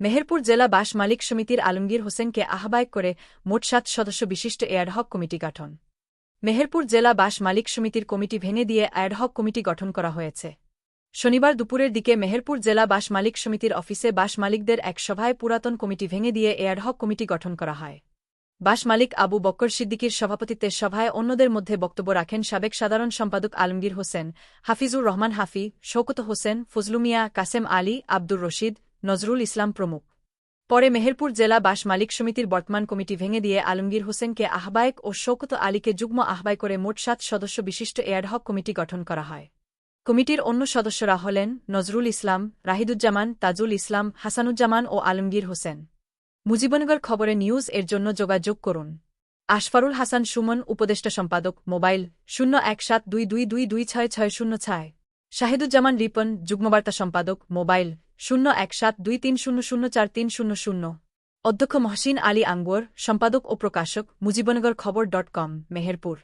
মেহেরপুর জেলা বাস মালিক সমিতির আলমগীর হোসেনকে আহ্বায়ক করে মোট সাত সদস্য বিশিষ্ট এয়াডহক কমিটি গঠন। মেহেরপুর জেলা বাস মালিক সমিতির কমিটি ভেঙে দিয়ে অ্যাডহক কমিটি গঠন করা হয়েছে। শনিবার দুপুরের দিকে মেহেরপুর জেলা বাস মালিক সমিতির অফিসে বাস মালিকদের এক সভায় পুরাতন কমিটি ভেঙে দিয়ে এয়াডহক কমিটি গঠন করা হয়। বাস মালিক আবু বক্কর সিদ্দিকির সভাপতিত্বের সভায় অন্যদের মধ্যে বক্তব্য রাখেন সাবেক সাধারণ সম্পাদক আলমগীর হোসেন, হাফিজুর রহমান হাফি শৌকত হোসেন ফজলুমিয়া কাসেম আলী, আব্দুর রশিদ নজরুল ইসলাম প্রমুখ। পরে মেহেরপুর জেলা বাস মালিক সমিতির বর্তমান কমিটি ভেঙে দিয়ে আলমগীর হোসেনকে আহ্বায়ক ও শৌকত আলীকে যুগ্ম আহ্বায় করে মোট সাত সদস্য বিশিষ্ট এয়ারহক কমিটি গঠন করা হয়। কমিটির অন্য সদস্যরা হলেন নজরুল ইসলাম, রাহিদুজ্জামান, তাজুল ইসলাম, হাসানুজ্জামান ও আলমগীর হোসেন। মুজিবনগর খবরে নিউজ এর জন্য যোগাযোগ করুন। আশফারুল হাসান সুমন, উপদেষ্টা সম্পাদক, মোবাইল শূন্য এক সাত দুই দুই দুই দুই ছয় ছয় শূন্য ছয়। শাহিদুজ্জামান রিপন, যুগ্মবার্তা সম্পাদক, মোবাইল শূন্য এক সাত দুই তিন শূন্য শূন্য চার তিন শূন্য শূন্য। অধ্যক্ষ মহসিন আলী আঙ্গুর, সম্পাদক ও প্রকাশক মুজিবনগর খবর ডট কম, মেহেরপুর।